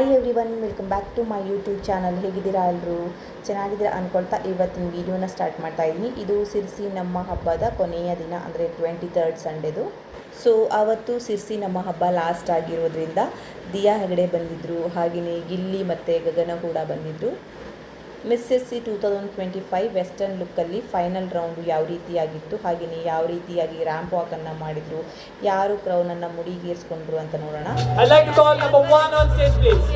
Hi everyone welcome back to my YouTube channel ಹೇಗಿದ್ದೀರಾ ಎಲ್ಲರೂ ಚೆನ್ನಾಗಿದ್ದೀರಾ ಅಂದ್ಕೊಳ್ತಾ ಇವತ್ತಿನ ವೀಡಿಯೋನ ಸ್ಟಾರ್ಟ್ ಮಾಡ್ತಾ ಇದ್ದೀನಿ. ಇದು ಸಿರ್ಸಿ ನಮ್ಮ ಹಬ್ಬದ ಕೊನೆಯ ದಿನ, ಅಂದರೆ ಟ್ವೆಂಟಿ ತರ್ಡ್ ಸಂಡೇದು ಸೊ ಆವತ್ತು ಸಿರ್ಸಿ ನಮ್ಮ ಹಬ್ಬ ಲಾಸ್ಟ್ ಆಗಿರೋದ್ರಿಂದ, ದಿಯಾ ಹೆಗಡೆ ಬಂದಿದ್ದರು ಹಾಗೆಯೇ ಗಿಲ್ಲಿ ಮತ್ತು ಗಗನ ಕೂಡ ಬಂದಿದ್ದರು Miss S C two thousand twenty five western ಲುಕ್ಕಲ್ಲಿ final round ಯಾವ ರೀತಿಯಾಗಿತ್ತು? ಹಾಗೆಯೇ ಯಾವ ರೀತಿಯಾಗಿ ರ್ಯಾಂಪ್ ವಾಕನ್ನು ಮಾಡಿದ್ರು? ಯಾರು ಕ್ರೌನನ್ನು ಮುಡಿಗೇರಿಸ್ಕೊಂಡ್ರು ಅಂತ ನೋಡೋಣ. Please number one on stage, please.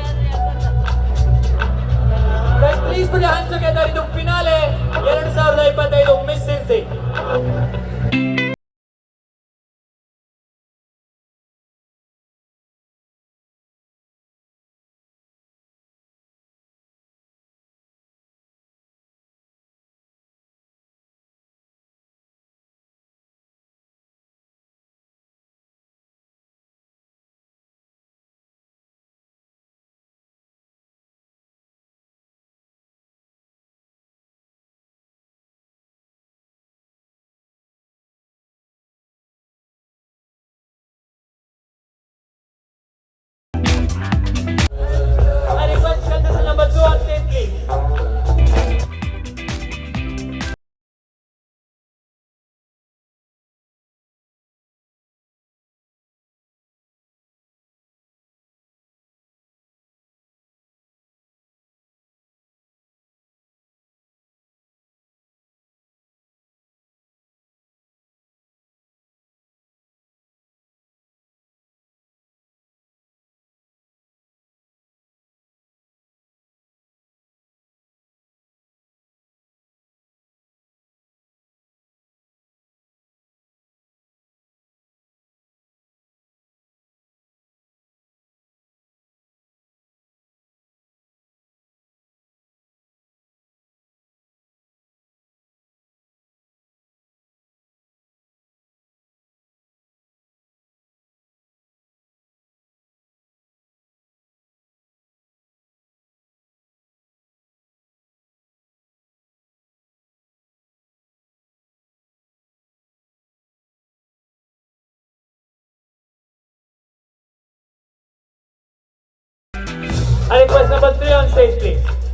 I request number three on stage, please.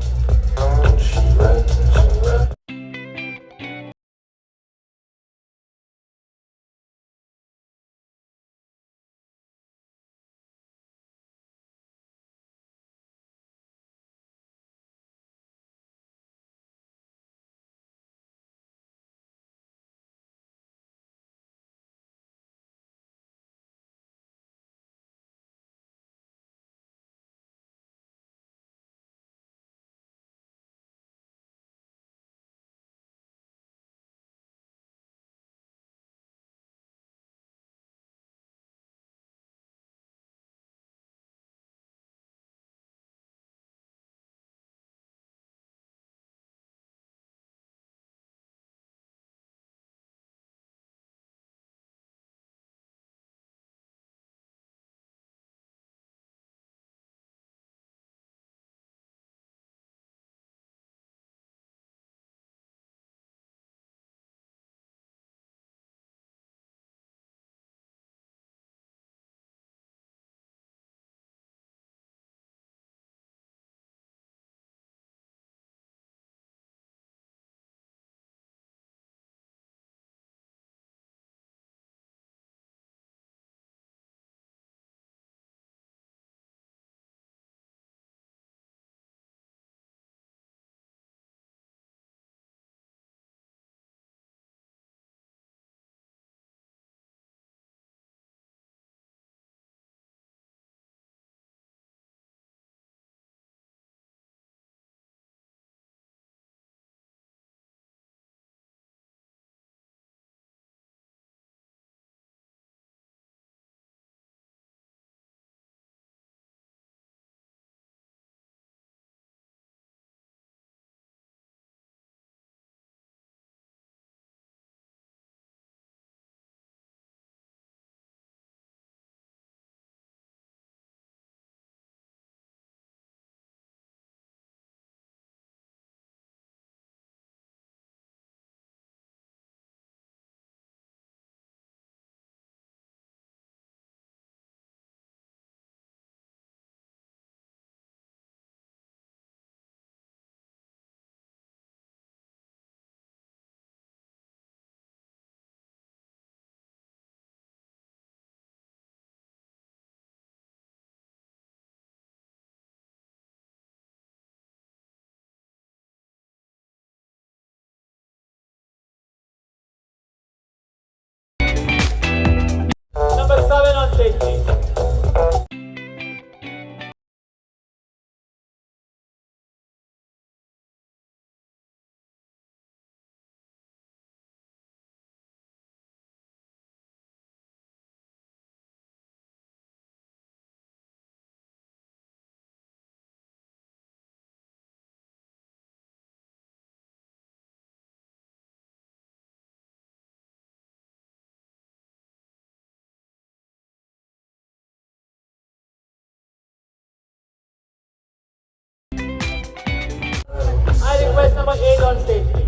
Number 8 on stage, please.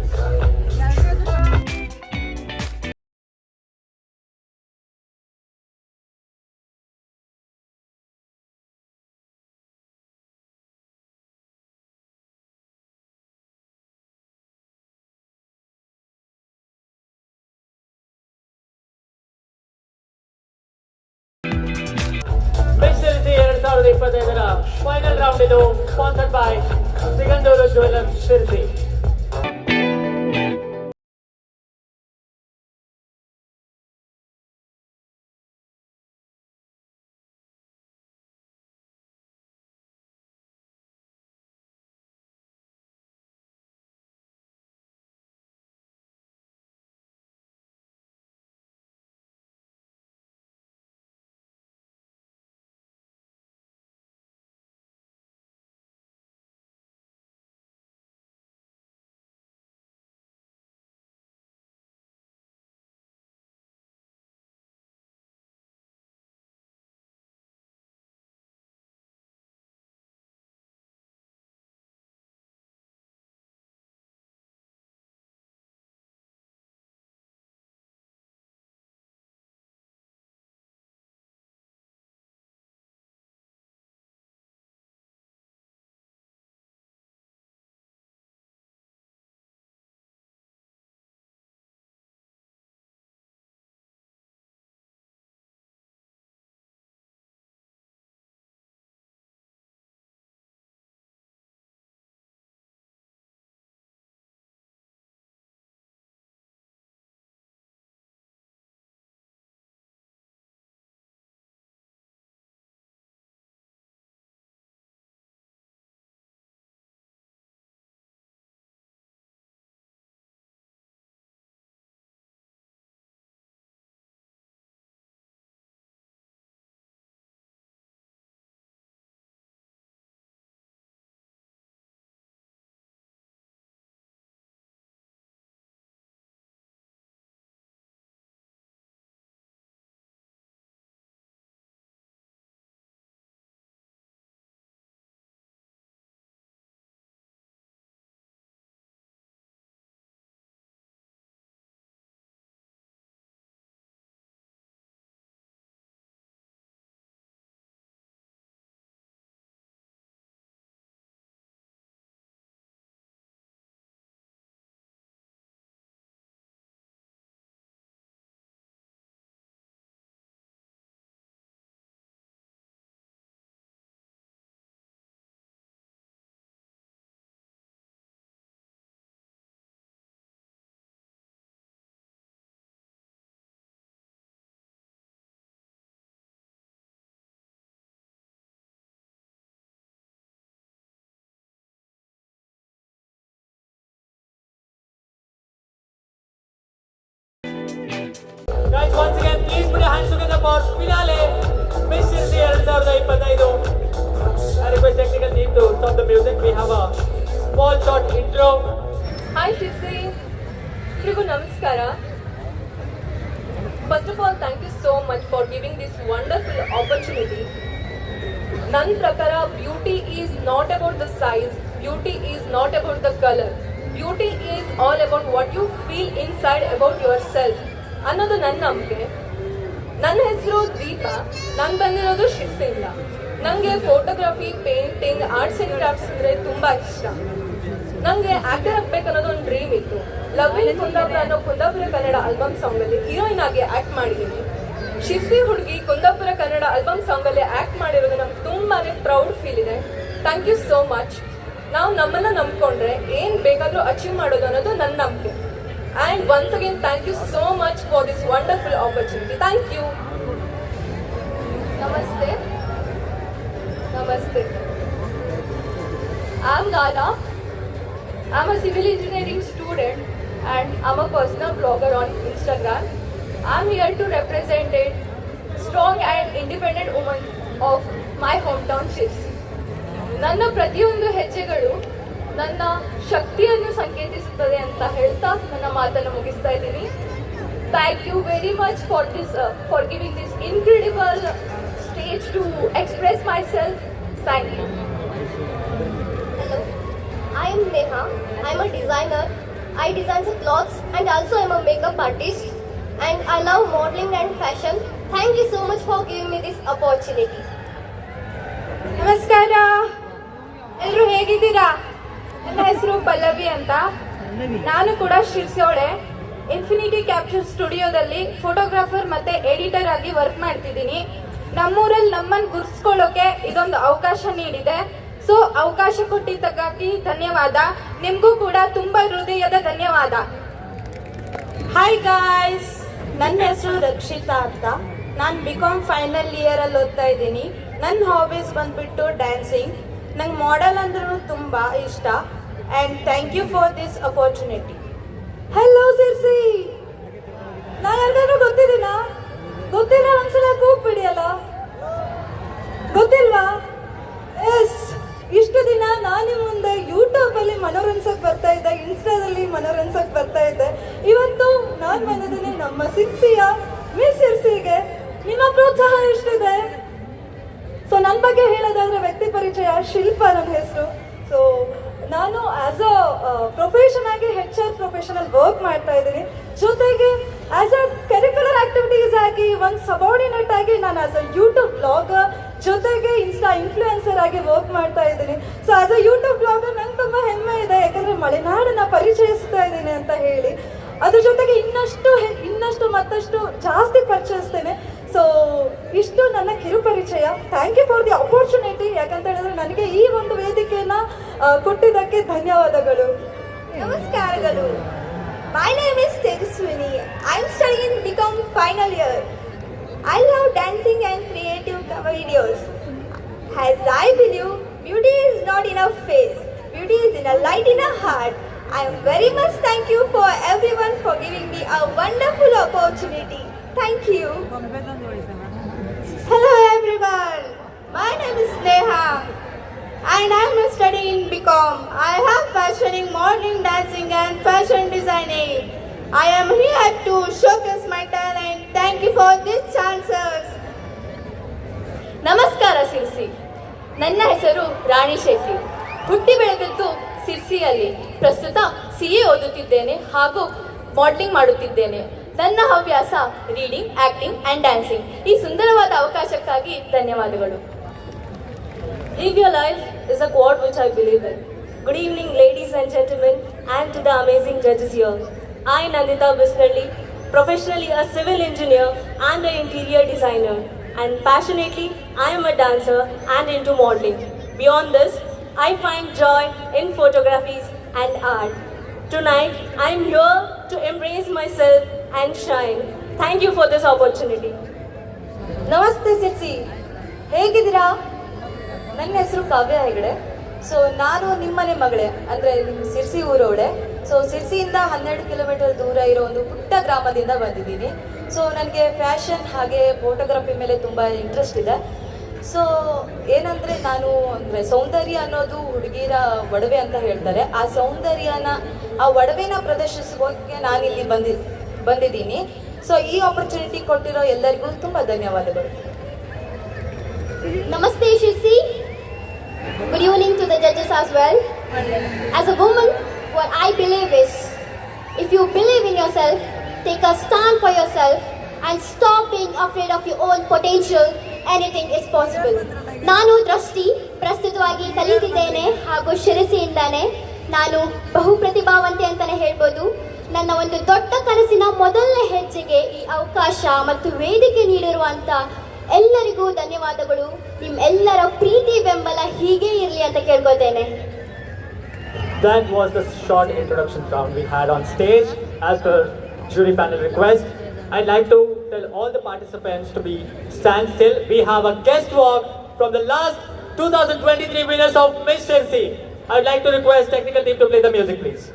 Miss Sirsi ಎರಡ್ ಸಾವಿರದ ಇಪ್ಪತ್ತೈದರ ಫೈನಲ್ ರೌಂಡ್ ಇದು sponsored by Sigandur jewellers Sirsi again, please put your hands together for finale. Miss Sirsi ಎರಡ್ ಸಾವಿರದ ಇಪ್ಪತ್ತೈದು. I request technical team to stop the music. We have a small short intro. Hi Sirsi ಎಲ್ರಿಗೂ ನಮಸ್ಕಾರ first of all thank you so much for giving this wonderful opportunity ನನ್ನ ಪ್ರಕಾರ beauty is not about the size beauty is not about the colour beauty is all about what you feel inside about yourself ಅನ್ನೋದು ನನ್ನ ನಂಬಿಕೆ ನನ್ನ ಹೆಸರು ದೀಪ. ನಾನು ಬಂದಿರೋದು ಶಿರ್ಸಿಂದ ನನಗೆ photography painting arts and crafts ಅಂದರೆ ತುಂಬ ಇಷ್ಟ. ನನಗೆ ಆ್ಯಕ್ಟರ್ ಆಗ್ಬೇಕು ಅನ್ನೋದು ಒಂದು ಡ್ರೀಮ್ ಇತ್ತು. ಲವ್ ಇನ್ ಕುಂದಾಪುರ ಅನ್ನೋ ಕುಂದಾಪುರ ಕನ್ನಡ ಆಲ್ಬಮ್ ಸಾಂಗಲ್ಲಿ ಹೀರೋಯಿನ್ ಆಗಿ ಆ್ಯಕ್ಟ್ ಮಾಡಿದ್ದೀನಿ ಶಿರ್ಸಿ ಹುಡುಗಿ ಕುಂದಾಪುರ ಕನ್ನಡ ಆಲ್ಬಮ್ ಸಾಂಗಲ್ಲಿ ಆ್ಯಕ್ಟ್ ಮಾಡಿರೋದು ನಮ್ಗೆ ತುಂಬಾ ಪ್ರೌಡ್ ಫೀಲ್ ಇದೆ. ಥ್ಯಾಂಕ್ ಯು ಸೋ ಮಚ್ ನಾವು ನಮ್ಮನ್ನ ನಂಬ್ಕೊಂಡ್ರೆ ಏನು ಬೇಕಾದರೂ ಅಚೀವ್ ಮಾಡೋದು ಅನ್ನೋದು ನನ್ನ ನಂಬಿಕೆ. And once again thank you so much for this wonderful opportunity thank you ನಮಸ್ತೆ ನಮಸ್ತೆ I'm Lala. I'm a civil engineering student and I'm a personal blogger on Instagram. I'm here to represent a strong and independent woman of my hometown Shirsi. ನನ್ನ ಪ್ರತಿಯೊಂದು ಹೆಜ್ಜೆಗಳು ನನ್ನ ಶಕ್ತಿಯನ್ನು ಸಂಕೇತಿಸುತ್ತದೆ ಅಂತ ಹೇಳ್ತಾ ನನ್ನ ಮಾತನ್ನು ಮುಗಿಸ್ತಾ ಇದ್ದೀನಿ thank you very much for this for giving this incredible stage to express myself thank you Hello, I am Neha. I'm a designer. I design the clothes and also I'm a makeup artist. And I love modeling and fashion. Thank you so much for giving me this opportunity. ನಮಸ್ಕಾರ ಎಲ್ಲರೂ ಹೇಗಿದ್ದೀರಾ ನನ್ನ ಹೆಸರು ಪಲ್ಲವಿ ಅಂತ. ನಾನು ಕೂಡ ಶಿರ್ಸೋಳೆ. Infinity capture ಸ್ಟುಡಿಯೋದಲ್ಲಿ ಫೋಟೋಗ್ರಾಫರ್ ಮತ್ತೆ ಎಡಿಟರ್ ಆಗಿ ವರ್ಕ್ ಮಾಡ್ತಿದ್ದೀನಿ. ನಮ್ಮೂರಲ್ಲಿ ನಮ್ಮನ್ನು ಗುರ್ಸ್ಕೊಳ್ಳೋಕೆ ಇದೊಂದು ಅವಕಾಶ ನೀಡಿದೆ. ಸೊ ಅವಕಾಶ ಕೊಟ್ಟಿದ್ದಕ್ಕಾಗಿ ಧನ್ಯವಾದ. ನಿಮಗೂ ಕೂಡ ತುಂಬ ಹೃದಯದ ಧನ್ಯವಾದ. ಹಾಯ್ ಗಾಯ್ಸ್ ನನ್ನ ಹೆಸರು ರಕ್ಷಿತಾ ಅಂತ. ನಾನು ಬಿ ಕಾಮ್ ಫೈನಲ್ ಇಯರಲ್ಲಿ ಓದ್ತಾ ಇದ್ದೀನಿ. ನನ್ನ ಹಾಬೀಸ್ ಬಂದ್ಬಿಟ್ಟು ಡ್ಯಾನ್ಸಿಂಗ್ ನಂಗೆ ಮಾಡಲ್ ಅಂದ್ರೂ ತುಂಬ ಇಷ್ಟ. And thank you for this opportunity hello Sirsi ನಾನು ಎಲ್ಲರೂ ಗೊತ್ತಿದ್ದೀನಾ? ಗೊತ್ತಿಲ್ಲ ಒಂದ್ಸಲ ಕೂಗ್ಬಿಡಿ ಅಲ್ಲ ಗೊತ್ತಿಲ್ವಾ ಎಸ್ ಇಷ್ಟು ದಿನ ನಾನು ನಿಮ್ಮ ಮುಂದೆ ಯೂಟ್ಯೂಬಲ್ಲಿ ಮನೋರಂಜಕ್ ಬರ್ತಾ ಇದ್ದೆ ಇನ್ಸ್ಟಾದಲ್ಲಿ ಮನೋರಂಜಕ್ ಬರ್ತಾ ಇದ್ದೆ ಇವತ್ತು ನಾನು ಬಂದಿದ್ದೀನಿ ನಮ್ಮ ಸಿರ್ಸಿಯ ಮಿಸ್ ಸಿರ್ಸಿಗೆ ನಿಮ್ಮ ಪ್ರೋತ್ಸಾಹ ಎಷ್ಟಿದೆ ಸೊ ನನ್ನ ಬಗ್ಗೆ ಹೇಳೋದಾದ್ರೆ ವ್ಯಕ್ತಿ ಪರಿಚಯ ಶಿಲ್ಪ ನನ್ನ ಹೆಸರು ಸೊ ನಾನು ಆಸ್ ಅ ಪ್ರೊಫೆಷನ್ ಆಗಿ ಹೆಚ್ ಆರ್ ಪ್ರೊಫೆಷನಲ್ ವರ್ಕ್ ಮಾಡ್ತಾ ಇದ್ದೀನಿ ಜೊತೆಗೆ ಆಸ್ ಅ ಕರಿಕ್ಯುಲರ್ ಆಕ್ಟಿವಿಟೀಸ್ ಆಗಿ ಒಂದು ಸಬಾರ್ಡಿನೇಟ್ ಆಗಿ ನಾನು ಆಸ್ ಅ ಯೂಟ್ಯೂಬ್ ಬ್ಲಾಗರ್ ಜೊತೆಗೆ ಇನ್ಸ್ಟಾ ಇನ್ಫ್ಲೂಯೆನ್ಸರ್ ಆಗಿ ವರ್ಕ್ ಮಾಡ್ತಾ ಇದ್ದೀನಿ. So as a YouTube blogger ನಂಗೆ ತುಂಬ ಹೆಮ್ಮೆ ಇದೆ. ಯಾಕಂದರೆ ಮಲೆನಾಡನ್ನ ಪರಿಚಯಿಸ್ತಾ ಇದ್ದೀನಿ ಅಂತ ಹೇಳಿ. ಅದ್ರ ಜೊತೆಗೆ ಇನ್ನಷ್ಟು ಇನ್ನಷ್ಟು ಮತ್ತಷ್ಟು ಜಾಸ್ತಿ ಪರಿಚಯಿಸ್ತೇನೆ. ಸೊ ಇಷ್ಟು ನನ್ನ ಕಿರು ಪರಿಚಯ. Thank you for the opportunity ಯಾಕಂತ ಹೇಳಿದ್ರೆ ನನಗೆ ಈ ಒಂದು ವೇದಿಕೆಯನ್ನ ಕೊಟ್ಟಿದ್ದಕ್ಕೆ ಧನ್ಯವಾದಗಳು. ನಮಸ್ಕಾರಗಳು. My name is Tejaswini I am studying in BCom final year. I love dancing and creative cover videos. As I believe, beauty is not in a face. Beauty is in a light in a heart. I am very much thank you for everyone for giving me a wonderful opportunity. Thank you. Hello everyone. My name is Neha and I'm studying in BCom. I have passion in modeling, dancing and fashion designing. I am here to showcase my talent. Thank you for these chances. ನಮಸ್ಕಾರ ಸಿರ್ಸಿ ನನ್ನ ಹೆಸರು ರಾಣಿ ಶೆಟ್ಟಿ ಹುಟ್ಟಿ ಬೆಳೆದದ್ದು ಸಿರ್ಸಿಯಲ್ಲಿ ಪ್ರಸ್ತುತ C A ಓದುತ್ತಿದ್ದೇನೆ ಹಾಗೂ modelling ಮಾಡುತ್ತಿದ್ದೇನೆ ನನ್ನ ಹವ್ಯಾಸ ರೀಡಿಂಗ್ ಆಕ್ಟಿಂಗ್ ಆ್ಯಂಡ್ ಡ್ಯಾನ್ಸಿಂಗ್ ಈ ಸುಂದರವಾದ ಅವಕಾಶಕ್ಕಾಗಿ ಧನ್ಯವಾದಗಳು Live your life is a quote which I believe in. Good evening, ladies and gentlemen, and to the amazing judges here. I, Nandita Bisnalli, professionally a civil engineer and an interior designer, and passionately, I am a dancer and into modeling. Beyond this, I find joy in photographies and art. Tonight, I am here to embrace myself and shine. Thank you for this opportunity. ನಮಸ್ತೆ ಸಿರ್ಸಿ ಹೇಗಿದ್ದೀರಾ ನನ್ನ ಹೆಸರು ಕಾವ್ಯ Hegde so ನಾನು ನಿಮ್ಮನೆ ಮಗಳೇ ಅಂದರೆ ನಿಮ್ಮ Sirsi ಊರವಳೆ so ಸಿರ್ಸಿಯಿಂದ ಹನ್ನೆರಡು ಕಿಲೋಮೀಟರ್ ದೂರ ಇರೋ ಒಂದು ಪುಟ್ಟ ಗ್ರಾಮದಿಂದ ಬಂದಿದ್ದೀನಿ. ಸೊ ನನಗೆ ಫ್ಯಾಷನ್ ಹಾಗೆ ಫೋಟೋಗ್ರಫಿ ಮೇಲೆ ತುಂಬ ಇಂಟ್ರೆಸ್ಟ್ ಇದೆ. ಸೊ ಏನಂದರೆ ನಾನು ಅಂದರೆ ಸೌಂದರ್ಯ ಅನ್ನೋದು ಹುಡುಗಿರ ಒಡವೆ ಅಂತ ಹೇಳ್ತಾರೆ. ಆ ಸೌಂದರ್ಯನ, ಆ ಒಡವೆನ ಪ್ರದರ್ಶಿಸೋಕೆ ನಾನಿಲ್ಲಿ ಬಂದಿ, ಬಂದಿದ್ದೀನಿ. ಸೊ ಈ ಆಪರ್ಚುನಿಟಿ ಕೊಟ್ಟಿರೋ ಎಲ್ಲರಿಗೂ ತುಂಬ ಧನ್ಯವಾದಗಳು. ನಮಸ್ತೆ Sirsi. Good evening to the judges as well as a woman believe is if you believe in yourself, take a stand for yourself and stop being afraid of your own potential, anything is possible. ನಾನು ದೃಷ್ಟಿ ಪ್ರಸ್ತುತವಾಗಿ ಕಲಿತಿದ್ದೇನೆ ಹಾಗೂ ಶಿರಸಿಯಿಂದಾನೆ ನಾನು ಬಹು ಪ್ರತಿಭಾವಂತೆ ಅಂತಲೇ ಹೇಳ್ಬೋದು. ನನ್ನ ಒಂದು ದೊಡ್ಡ ಕನಸಿನ ಮೊದಲನೇ ಹೆಜ್ಜೆಗೆ ಈ ಅವಕಾಶ ಮತ್ತು ವೇದಿಕೆ ನೀಡಿರುವಂಥ ಎಲ್ಲರಿಗೂ ಧನ್ಯವಾದಗಳು. ನಿಮ್ಮೆಲ್ಲರ ಪ್ರೀತಿ ಬೆಂಬಲ ಹೀಗೇ ಇರಲಿ ಅಂತ ಕೇಳ್ಕೊತೇನೆ That was the short introduction round we had on stage as per jury panel request. I'd like to tell all the participants to be stand still. We have a guest walk from the last 2023 winners of Miss Chelsea. I'd like to request technical team to play the music please.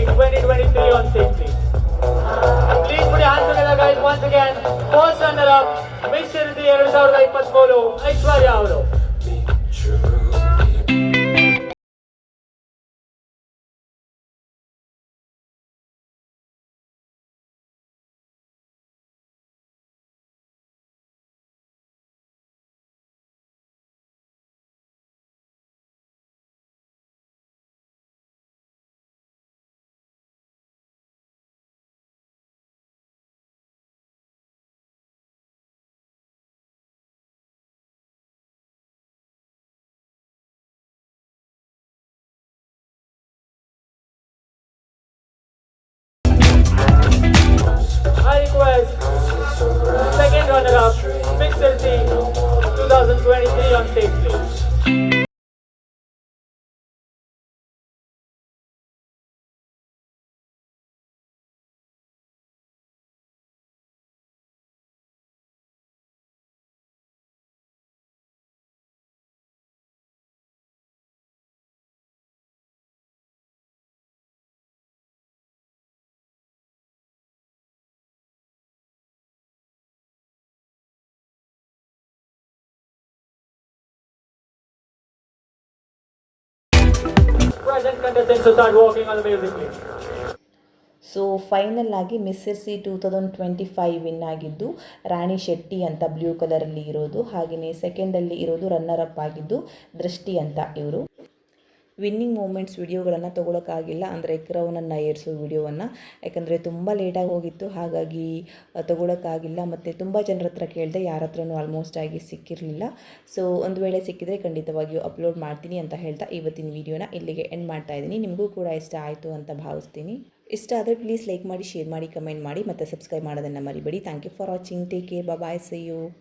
2023 on safely. Please put your hands together guys once again for runner-up Mr. Zero Saurabh Patmolo Aishwarya Avro. Shanara, 6 LC 2023 on stage, please. Present contestants to start. So final ಆಗಿ mister C two thousand twenty five win ಆಗಿದ್ದು, ರಾಣಿ ಶೆಟ್ಟಿ ಅಂತ blue ಕಲರಲ್ಲಿ ಇರೋದು ಹಾಗೆಯೇ ಸೆಕೆಂಡಲ್ಲಿ ಇರೋದು runner up ಆಗಿದ್ದು, ದೃಷ್ಟಿ ಅಂತ ಇವರು ವಿನ್ನಿಂಗ್ ಮೂಮೆಂಟ್ಸ್ ವಿಡಿಯೋಗಳನ್ನು ತೊಗೊಳಕ್ಕಾಗಿಲ್ಲ. ಅಂದರೆ ಕ್ರೌನನ್ನು ಏರಿಸೋ ವಿಡಿಯೋವನ್ನು ಯಾಕಂದರೆ ತುಂಬ ಲೇಟಾಗಿ ಹೋಗಿತ್ತು. ಹಾಗಾಗಿ ತೊಗೊಳಕ್ಕಾಗಿಲ್ಲ. ಮತ್ತು ತುಂಬ ಜನರ ಹತ್ರ ಕೇಳಿದೆ ಯಾರ ಹತ್ರನೂ ಆಲ್ಮೋಸ್ಟ್ ಆಗಿ ಸಿಕ್ಕಿರಲಿಲ್ಲ. ಸೊ ಒಂದು ವೇಳೆ ಸಿಕ್ಕಿದರೆ ಖಂಡಿತವಾಗಿಯೂ ಅಪ್ಲೋಡ್ ಮಾಡ್ತೀನಿ ಅಂತ ಹೇಳ್ತಾ ಇವತ್ತಿನ ವಿಡಿಯೋನ ಇಲ್ಲಿಗೆ ಎಂಡ್ ಮಾಡ್ತಾ ಇದ್ದೀನಿ. ನಿಮಗೂ ಕೂಡ ಇಷ್ಟ ಆಯಿತು ಅಂತ ಭಾವಿಸ್ತೀನಿ. ಇಷ್ಟ ಆದರೆ ಪ್ಲೀಸ್ ಲೈಕ್ ಮಾಡಿ ಶೇರ್ ಮಾಡಿ ಕಮೆಂಟ್ ಮಾಡಿ, ಮತ್ತು ಸಬ್ಸ್ಕ್ರೈಬ್ ಮಾಡೋದನ್ನು ಮರಿಬೇಡಿ. Thank you for watching take care bye see you